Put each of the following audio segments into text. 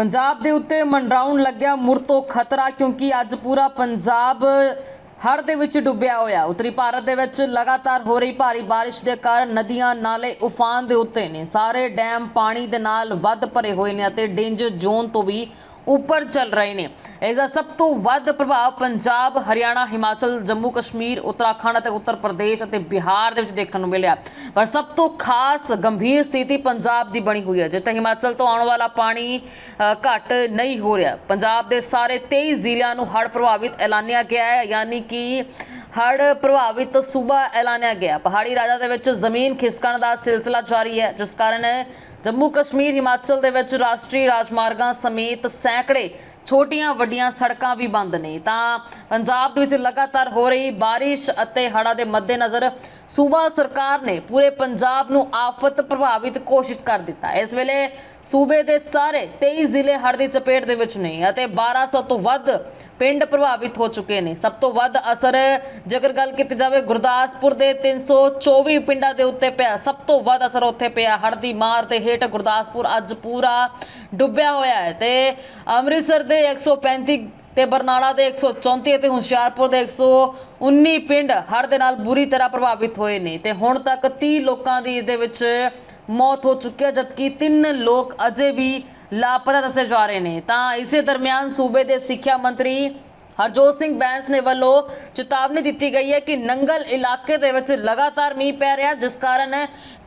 ਪੰਜਾਬ ਦੇ ਉੱਤੇ ਮੰਡਰਾਉਣ ਲੱਗਿਆ ਮੁੜ ਤੋਂ ਖਤਰਾ ਕਿਉਂਕਿ ਅੱਜ ਪੂਰਾ ਪੰਜਾਬ ਹੜ੍ਹ ਦੇ ਵਿੱਚ ਡੁੱਬਿਆ ਹੋਇਆ। ਉੱਤਰੀ ਭਾਰਤ ਦੇ ਵਿੱਚ ਲਗਾਤਾਰ ਹੋ ਰਹੀ ਭਾਰੀ ਬਾਰਿਸ਼ ਦੇ ਕਾਰਨ ਨਦੀਆਂ, ਨਾਲੇ ਉਫਾਨ ਦੇ ਉੱਤੇ ਨੇ। ਸਾਰੇ ਡੈਮ ਪਾਣੀ ਦੇ ਨਾਲ ਵੱਧ ਭਰੇ ਹੋਏ ਨੇ ਅਤੇ ਡੇਂਜਰ ਜ਼ੋਨ ਤੋਂ ਵੀ ਉੱਪਰ ਚੱਲ ਰਹੇ ਨੇ। ਇਸ ਦਾ ਸਭ ਤੋਂ ਵੱਧ ਪ੍ਰਭਾਵ ਪੰਜਾਬ ਹਰਿਆਣਾ ਹਿਮਾਚਲ ਜੰਮੂ ਕਸ਼ਮੀਰ ਉੱਤਰਾਖੰਡ ਅਤੇ ਉੱਤਰ ਪ੍ਰਦੇਸ਼ ਅਤੇ ਬਿਹਾਰ ਦੇ ਵਿੱਚ ਦੇਖਣ ਨੂੰ ਮਿਲਿਆ। ਪਰ ਸਭ ਤੋਂ ਖਾਸ ਗੰਭੀਰ ਸਥਿਤੀ ਪੰਜਾਬ ਦੀ ਬਣੀ ਹੋਈ ਹੈ। ਜਿੱਥੇ ਹਿਮਾਚਲ ਤੋਂ ਆਉਣ ਵਾਲਾ ਪਾਣੀ ਅ, ਘੱਟ ਨਹੀਂ ਹੋ ਰਿਹਾ। ਪੰਜਾਬ ਦੇ ਸਾਰੇ 23 ਜ਼ਿਲ੍ਹਿਆਂ ਨੂੰ ਹੜ੍ਹ ਪ੍ਰਭਾਵਿਤ ਐਲਾਨਿਆ ਗਿਆ ਹੈ। ਯਾਨੀ ਕਿ ਹੜ੍ਹ ਪ੍ਰਭਾਵਿਤ ਸੂਬਾ ਐਲਾਨਿਆ ਗਿਆ। ਪਹਾੜੀ ਰਾਜਾਂ ਦੇ ਵਿੱਚ ਜ਼ਮੀਨ ਖਿਸਕਣ ਦਾ ਸਿਲਸਿਲਾ ਜਾਰੀ ਹੈ, ਜਿਸ ਕਾਰਨ ਜੰਮੂ ਕਸ਼ਮੀਰ, ਹਿਮਾਚਲ ਦੇ ਵਿੱਚ ਰਾਸ਼ਟਰੀ ਰਾਜਮਾਰਗਾਂ ਸਮੇਤ ਸੈਂਕੜੇ ਛੋਟੀਆਂ ਵੱਡੀਆਂ ਸੜਕਾਂ ਵੀ ਬੰਦ ਨੇ। ਤਾਂ ਪੰਜਾਬ ਦੇ ਵਿੱਚ ਲਗਾਤਾਰ ਹੋ ਰਹੀ ਬਾਰਿਸ਼ ਅਤੇ ਹੜ੍ਹਾਂ ਦੇ ਮੱਦੇਨਜ਼ਰ ਸੂਬਾ ਸਰਕਾਰ ਨੇ ਪੂਰੇ ਪੰਜਾਬ ਨੂੰ ਆਫਤ ਪ੍ਰਭਾਵਿਤ ਘੋਸ਼ਿਤ ਕਰ ਦਿੱਤਾ। ਇਸ ਵੇਲੇ ਸੂਬੇ ਦੇ ਸਾਰੇ 23 ਜ਼ਿਲ੍ਹੇ ਹੜ੍ਹ ਦੀ ਚਪੇਟ ਦੇ ਵਿੱਚ ਨੇ ਅਤੇ 1200 ਤੋਂ ਵੱਧ ਪਿੰਡ ਪ੍ਰਭਾਵਿਤ ਹੋ ਚੁੱਕੇ ਨੇ। ਸਭ ਤੋਂ ਵੱਧ ਅਸਰ ਜੇਕਰ ਗੱਲ ਕੀਤੀ ਜਾਵੇ, ਗੁਰਦਾਸਪੁਰ ਦੇ 324 ਪਿੰਡਾਂ ਦੇ ਉੱਤੇ ਪਿਆ। ਸਭ ਤੋਂ ਵੱਧ ਅਸਰ ਉੱਥੇ ਪਿਆ। ਹੜ੍ਹ ਦੀ ਮਾਰ ਤੇ ਹੇਠ ਗੁਰਦਾਸਪੁਰ ਅੱਜ ਪੂਰਾ ਡੁੱਬਿਆ ਹੋਇਆ ਹੈ ਤੇ ਅੰਮ੍ਰਿਤਸਰ ਦੇ 135 ਤੇ ਬਰਨਾਲਾ ਦੇ 134 ਅਤੇ ਹੁਸ਼ਿਆਰਪੁਰ ਦੇ 119 ਪਿੰਡ ਹੜ੍ਹ ਦੇ ਨਾਲ ਬੁਰੀ ਤਰ੍ਹਾਂ ਪ੍ਰਭਾਵਿਤ ਹੋਏ ਨੇ ਤੇ ਹੁਣ ਤੱਕ 30 ਲੋਕਾਂ ਦੀ ਇਹਦੇ ਵਿੱਚ ਮੌਤ ਹੋ ਚੁੱਕੀ ਹੈ, ਜਦਕਿ ਤਿੰਨ ਲੋਕ ਅਜੇ ਵੀ ਲਾਪਤਾ ਦੱਸੇ ਜਾ ਰਹੇ ਨੇ। ਤਾਂ ਇਸੇ ਦਰਮਿਆਨ ਸੂਬੇ ਦੇ ਸਿੱਖਿਆ ਮੰਤਰੀ ਹਰਜੋਤ ਸਿੰਘ ਬੈਂਸ ਨੇ ਵੱਲੋਂ ਚੇਤਾਵਨੀ ਦਿੱਤੀ ਗਈ ਹੈ ਕਿ ਨੰਗਲ ਇਲਾਕੇ ਦੇ ਵਿੱਚ ਲਗਾਤਾਰ ਮੀਂਹ ਪੈ ਰਿਹਾ ਜਿਸ ਕਾਰਨ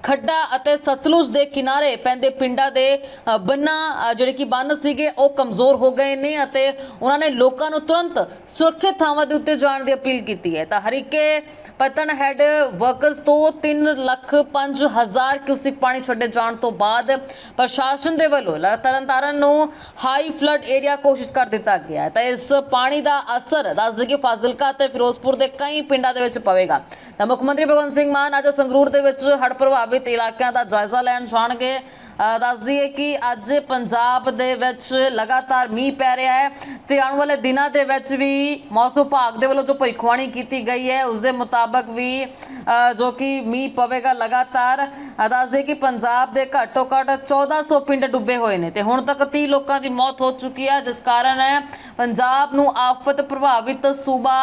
ਖੱਡਾ ਅਤੇ ਸਤਲੁਜ ਦੇ ਕਿਨਾਰੇ ਪੈਂਦੇ ਪਿੰਡਾਂ ਦੇ ਅ, ਬੰਨਾਂ ਜਿਹੜੇ ਕਿ ਬੰਨ ਸੀਗੇ ਉਹ ਕਮਜ਼ੋਰ ਹੋ ਗਏ ਨੇ ਅਤੇ ਉਹਨਾਂ ਨੇ ਲੋਕਾਂ ਨੂੰ ਤੁਰੰਤ ਸੁਰੱਖਿਅਤ ਥਾਵਾਂ ਦੇ ਉੱਤੇ ਜਾਣ ਦੀ ਅਪੀਲ ਕੀਤੀ ਹੈ। ਤਾਂ ਹਰੀਕੇ ਪਤਨ ਹੈਡ ਵਰਕਰਸ ਤੋਂ 3 ਲੱਖ 5 ਹਜ਼ਾਰ ਕਿਊਸਿਕ ਪਾਣੀ ਛੱਡੇ ਜਾਣ ਤੋਂ ਬਾਅਦ ਪ੍ਰਸ਼ਾਸਨ ਦੇ ਵੱਲੋਂ ਤਰਨਤਾਰਨ ਨੂੰ ਹਾਈ ਫਲੱਡ ਏਰੀਆ ਘੋਸ਼ਿਤ ਕਰ ਦਿੱਤਾ ਗਿਆ ਹੈ। ਤਾਂ ਇਸ ਪਾਣੀ ਦਾ ਅਸਰ ਦੱਸ ਦਈਏ ਕਿ ਫਾਜ਼ਿਲਕਾ ਅਤੇ ਫਿਰੋਜ਼ਪੁਰ ਦੇ ਕਈ ਪਿੰਡਾਂ ਦੇ ਵਿੱਚ ਪਵੇਗਾ। ਤਾਂ ਮੁੱਖ ਮੰਤਰੀ ਭਗਵੰਤ ਸਿੰਘ ਮਾਨ ਅੱਜ ਸੰਗਰੂਰ ਦੇ ਵਿੱਚ ਹੜ੍ਹ ਪ੍ਰਭਾਵਿਤ ਇਲਾਕਿਆਂ ਦਾ ਜਾਇਜ਼ਾ ਲੈਣ ਜਾਣਗੇ। ਦੱਸ ਦਈਏ ਕਿ ਅੱਜ ਪੰਜਾਬ ਦੇ ਵਿੱਚ ਲਗਾਤਾਰ ਮੀਂਹ ਪੈ ਰਿਹਾ ਹੈ ਤੇ ਆਉਣ ਵਾਲੇ ਦਿਨਾਂ ਦੇ ਵਿੱਚ ਵੀ ਮੌਸਮ ਵਿਭਾਗ ਦੇ ਵੱਲੋਂ ਜੋ ਭਵਿੱਖਬਾਣੀ ਕੀਤੀ ਗਈ ਹੈ ਉਸ ਦੇ ਮੁਤਾਬਕ ਵੀ ਜੋ ਕਿ ਮੀਂਹ ਪਵੇਗਾ ਲਗਾਤਾਰ ਅ, ਦੱਸ ਦਈਏ ਕਿ ਪੰਜਾਬ ਦੇ ਘੱਟੋ ਘੱਟ 1400 ਪਿੰਡ ਡੁੱਬੇ ਹੋਏ ਨੇ ਤੇ ਹੁਣ ਤੱਕ 30 ਲੋਕਾਂ ਦੀ ਮੌਤ ਹੋ ਚੁੱਕੀ ਹੈ ਜਿਸ ਕਾਰਨ ਪੰਜਾਬ ਨੂੰ ਆਫਤ ਪ੍ਰਭਾਵਿਤ ਸੂਬਾ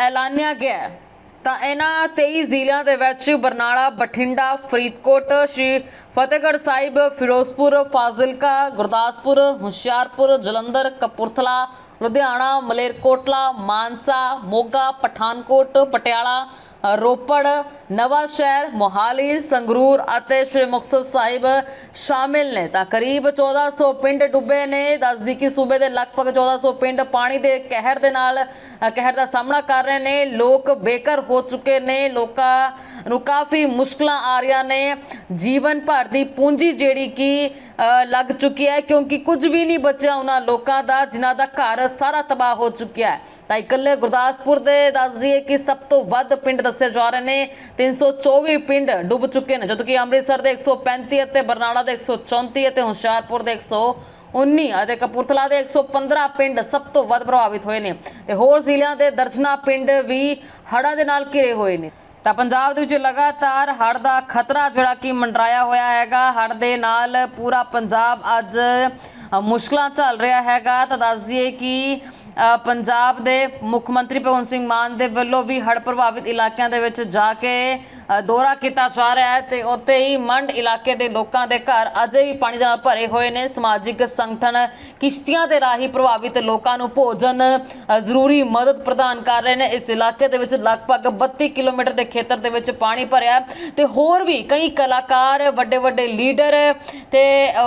ਐਲਾਨਿਆ ਗਿਆ ਹੈ। ਤਾਂ ਇਹਨਾਂ 23 ਜ਼ਿਲ੍ਹਿਆਂ ਦੇ ਵਿੱਚ ਬਰਨਾਲਾ, ਬਠਿੰਡਾ, ਫਰੀਦਕੋਟ, ਸ਼੍ਰੀ ਫਤਿਹਗੜ੍ਹ ਸਾਹਿਬ, ਫਿਰੋਜ਼ਪੁਰ, ਫਾਜ਼ਿਲਕਾ, ਗੁਰਦਾਸਪੁਰ, ਹੁਸ਼ਿਆਰਪੁਰ, ਜਲੰਧਰ, ਕਪੂਰਥਲਾ, ਲੁਧਿਆਣਾ, ਮਲੇਰਕੋਟਲਾ, ਮਾਨਸਾ, ਮੋਗਾ, ਪਠਾਨਕੋਟ, ਪਟਿਆਲਾ ਰੋਪੜ ਨਵਾਂ ਸ਼ਹਿਰ ਮੋਹਾਲੀ, ਸੰਗਰੂਰ ਅਤੇ ਸ਼੍ਰੀ ਮੁਕਤਸਰ ਸਾਹਿਬ ਸ਼ਾਮਿਲ ਨੇ। ਤਾਂ ਕਰੀਬ 1400 ਪਿੰਡ ਡੁੱਬੇ ਨੇ। ਦੱਸਦੀ ਕਿ ਸੂਬੇ ਦੇ ਲਗਭਗ 1400 ਪਿੰਡ ਪਾਣੀ ਦੇ ਕਹਿਰ ਦੇ ਨਾਲ ਕਹਿਰ ਦਾ ਸਾਹਮਣਾ ਕਰ ਰਹੇ ਨੇ। ਲੋਕ ਬੇਘਰ ਹੋ ਚੁੱਕੇ ਨੇ। ਲੋਕਾਂ ਨੂੰ ਕਾਫੀ ਮੁਸ਼ਕਲਾਂ ਆ ਰਹੀਆਂ ਨੇ। ਜੀਵਨ ਭਰ ਦੀ ਪੂੰਜੀ ਜਿਹੜੀ ਕਿ ਲੱਗ ਚੁੱਕੀ ਹੈ, ਕਿਉਂਕਿ ਕੁਝ ਵੀ ਨਹੀਂ ਬਚਿਆ ਉਹਨਾਂ ਲੋਕਾਂ ਦਾ, ਜਿਨ੍ਹਾਂ ਦਾ ਘਰ ਸਾਰਾ ਤਬਾਹ ਹੋ ਚੁੱਕਿਆ ਹੈ। ਤਾਂ ਇਕੱਲੇ ਗੁਰਦਾਸਪੁਰ ਦੇ ਦੱਸ ਦਈਏ ਕਿ ਸਭ ਤੋਂ ਵੱਧ ਪਿੰਡ ਦੱਸੇ ਜਾ ਰਹੇ ਨੇ। 324 ਪਿੰਡ ਡੁੱਬ ਚੁੱਕੇ ਨੇ ਜਦੋਂ ਅੰਮ੍ਰਿਤਸਰ ਦੇ 135 ਅਤੇ ਬਰਨਾਲਾ ਦੇ 134 ਅਤੇ ਹੁਸ਼ਿਆਰਪੁਰ ਦੇ 119 ਅਤੇ ਕਪੂਰਥਲਾ ਦੇ 115 ਪਿੰਡ ਸਭ ਤੋਂ ਵੱਧ ਪ੍ਰਭਾਵਿਤ ਹੋਏ ਨੇ। ਤੇ ਹੋਰ ਜ਼ਿਲ੍ਹਿਆਂ ਦੇ ਦਰਜਨਾ ਪਿੰਡ ਵੀ ਹੜ੍ਹਾਂ ਦੇ ਨਾਲ ਘਿਰੇ ਹੋਏ ਨੇ। ਤਾਂ ਪੰਜਾਬ ਦੇ ਵਿੱਚ ਲਗਾਤਾਰ ਹੜ੍ਹ ਦਾ ਖਤਰਾ ਜਿਹੜਾ ਕਿ ਮੰਡਰਾਇਆ ਹੋਇਆ ਹੈਗਾ। ਹੜ੍ਹ ਦੇ ਨਾਲ ਪੂਰਾ ਪੰਜਾਬ ਅੱਜ ਮੁਸ਼ਕਲਾਂ ਚੱਲ ਰਿਹਾ ਹੈਗਾ। ਤਾਂ ਦੱਸ ਦਈਏ ਕਿ ਪੰਜਾਬ ਦੇ ਮੁੱਖ ਮੰਤਰੀ ਭਗਵੰਤ ਸਿੰਘ ਮਾਨ ਦੇ ਵੱਲੋਂ ਵੀ ਹੜ੍ਹ ਪ੍ਰਭਾਵਿਤ ਇਲਾਕਿਆਂ ਦੇ ਵਿੱਚ ਜਾ ਕੇ ਦੌਰਾ ਕੀਤਾ ਜਾ ਰਿਹਾ ਹੈ ਤੇ ਉੱਥੇ ਹੀ ਮੰਡ ਇਲਾਕੇ ਦੇ ਲੋਕਾਂ ਦੇ ਘਰ ਅਜੇ ਵੀ ਪਾਣੀ ਦੇ ਨਾਲ ਭਰੇ ਹੋਏ ਨੇ। ਸਮਾਜਿਕ ਸੰਗਠਨ ਕਿਸ਼ਤੀਆਂ ਦੇ ਰਾਹੀਂ ਪ੍ਰਭਾਵਿਤ ਲੋਕਾਂ ਨੂੰ ਭੋਜਨ ਜ਼ਰੂਰੀ ਮਦਦ ਪ੍ਰਦਾਨ ਕਰ ਰਹੇ ਨੇ। ਇਸ ਇਲਾਕੇ ਦੇ ਵਿੱਚ ਲਗਭਗ 32 ਕਿਲੋਮੀਟਰ ਦੇ ਖੇਤਰ ਦੇ ਵਿੱਚ ਪਾਣੀ ਭਰਿਆ ਹੈ ਤੇ ਹੋਰ ਵੀ ਕਈ ਕਲਾਕਾਰ ਵੱਡੇ ਵੱਡੇ ਲੀਡਰ ਤੇ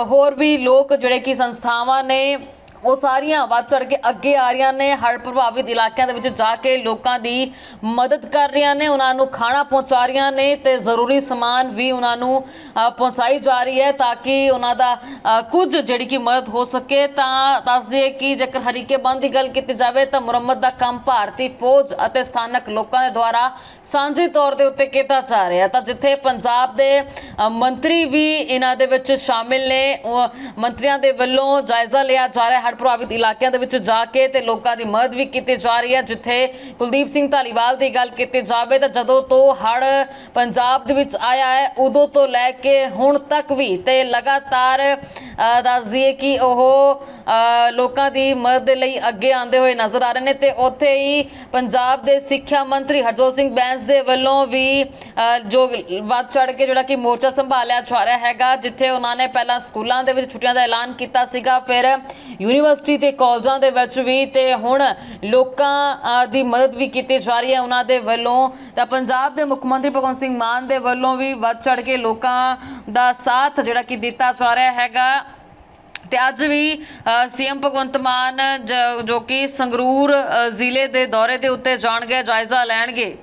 ਹੋਰ ਵੀ ਲੋਕ ਜਿਹੜੇ ਕਿ ਸੰਸਥਾਵਾਂ ਨੇ ਉਹ ਸਾਰੀਆਂ ਵੱਧ ਚੜ ਕੇ ਅੱਗੇ ਆ ਰਹੀਆਂ ਨੇ, ਹੜ੍ਹ ਪ੍ਰਭਾਵਿਤ ਇਲਾਕਿਆਂ ਦੇ ਵਿੱਚ ਜਾ ਕੇ ਲੋਕਾਂ ਦੀ ਮਦਦ ਕਰ ਰਹੀਆਂ ਨੇ, ਉਹਨਾਂ ਨੂੰ ਖਾਣਾ ਪਹੁੰਚਾ ਰਹੀਆਂ ਨੇ ਤੇ ਜ਼ਰੂਰੀ ਸਮਾਨ ਵੀ ਉਹਨਾਂ ਨੂੰ ਪਹੁੰਚਾਈ ਜਾ ਰਹੀ ਹੈ ਤਾਂ ਕਿ ਉਹਨਾਂ ਦਾ ਕੁਝ ਜਿਹੜੀ ਕਿ ਮਦਦ ਹੋ ਸਕੇ। ਤਾਂ ਦੱਸ ਦਈਏ ਕਿ ਜੇਕਰ ਹਰੀਕੇ ਬੰਦ ਦੀ ਗੱਲ ਕੀਤੀ ਜਾਵੇ ਤਾਂ ਮੁਰੰਮਤ ਦਾ ਕੰਮ ਭਾਰਤੀ ਫੌਜ ਅਤੇ ਸਥਾਨਕ ਲੋਕਾਂ ਦੇ ਦੁਆਰਾ ਸਾਂਝੇ ਤੌਰ ਦੇ ਉੱਤੇ ਕੀਤਾ ਜਾ ਰਿਹਾ। ਤਾਂ ਜਿੱਥੇ ਪੰਜਾਬ ਦੇ ਮੰਤਰੀ ਵੀ ਇਹਨਾਂ ਦੇ ਵਿੱਚ ਸ਼ਾਮਿਲ ਨੇ ਮੰਤਰੀਆਂ ਦੇ ਵੱਲੋਂ ਜਾਇਜ਼ਾ ਲਿਆ ਜਾ ਰਿਹਾ। ਹੜ੍ਹ ਪ੍ਰਭਾਵਿਤ ਇਲਾਕਿਆਂ ਦੇ ਵਿੱਚ ਜਾ ਕੇ ਤੇ ਲੋਕਾਂ ਦੀ ਮਦਦ ਵੀ ਕੀਤੀ ਜਾ ਰਹੀ ਹੈ ਜਿੱਥੇ ਕੁਲਦੀਪ ਸਿੰਘ ਧਾਲੀਵਾਲ ਦੀ ਗੱਲ ਕੀਤੀ ਜਾਵੇ ਤਾਂ ਜਦੋਂ ਤੋਂ ਹੜ੍ਹ ਪੰਜਾਬ ਦੇ ਵਿੱਚ ਆਇਆ ਹੈ ਉਦੋਂ ਤੋਂ ਲੈ ਕੇ ਹੁਣ ਤੱਕ ਵੀ ਤੇ ਲਗਾਤਾਰ ਅ, ਦੱਸ ਦਈਏ ਕਿ ਉਹ ਲੋਕਾਂ ਦੀ ਮਦਦ ਦੇ ਲਈ ਅੱਗੇ ਆਉਂਦੇ ਹੋਏ ਨਜ਼ਰ ਆ ਰਹੇ ਨੇ ਤੇ ਉੱਥੇ ਹੀ ਪੰਜਾਬ ਦੇ ਸਿੱਖਿਆ ਮੰਤਰੀ ਹਰਜੋਤ ਸਿੰਘ ਬੈਂਸ ਦੇ ਵੱਲੋਂ ਵੀ ਜੋ ਵੱਧ ਚੜ ਕੇ ਜਿਹੜਾ ਕਿ ਮੋਰਚਾ ਸੰਭਾਲਿਆ ਜਾ ਰਿਹਾ ਹੈਗਾ, ਜਿੱਥੇ ਉਹਨਾਂ ਨੇ ਪਹਿਲਾਂ ਸਕੂਲਾਂ ਦੇ ਵਿੱਚ ਛੁੱਟੀਆਂ ਦਾ ਐਲਾਨ ਕੀਤਾ ਸੀਗਾ, ਫਿਰ ਯੂਨੀਵਰਸਿਟੀ ਤੇ ਕਾਲਜਾਂ ਦੇ ਵਿੱਚ ਵੀ ਤੇ ਹੁਣ ਲੋਕਾਂ ਦੀ ਮਦਦ ਵੀ ਕੀਤੀ ਜਾ ਰਹੀ ਹੈ ਉਹਨਾਂ ਦੇ ਵੱਲੋਂ। ਤਾਂ ਪੰਜਾਬ ਦੇ ਮੁੱਖ ਮੰਤਰੀ ਭਗਵੰਤ ਸਿੰਘ ਮਾਨ ਦੇ ਵੱਲੋਂ ਵੀ ਵੱਧ ਚੜ ਕੇ ਲੋਕਾਂ ਦਾ ਸਾਥ ਜਿਹੜਾ ਕਿ ਦਿੱਤਾ ਜਾ ਰਿਹਾ ਹੈਗਾ। ਤੇ ਅੱਜ ਵੀ ਸੀਐਮ ਭਗਵੰਤ ਮਾਨ ਜ- ਜੋ ਕਿ ਸੰਗਰੂਰ ਜ਼ਿਲ੍ਹੇ ਦੇ ਦੌਰੇ ਦੇ ਉੱਤੇ ਜਾਣਗੇ, ਜਾਇਜ਼ਾ ਲੈਣਗੇ।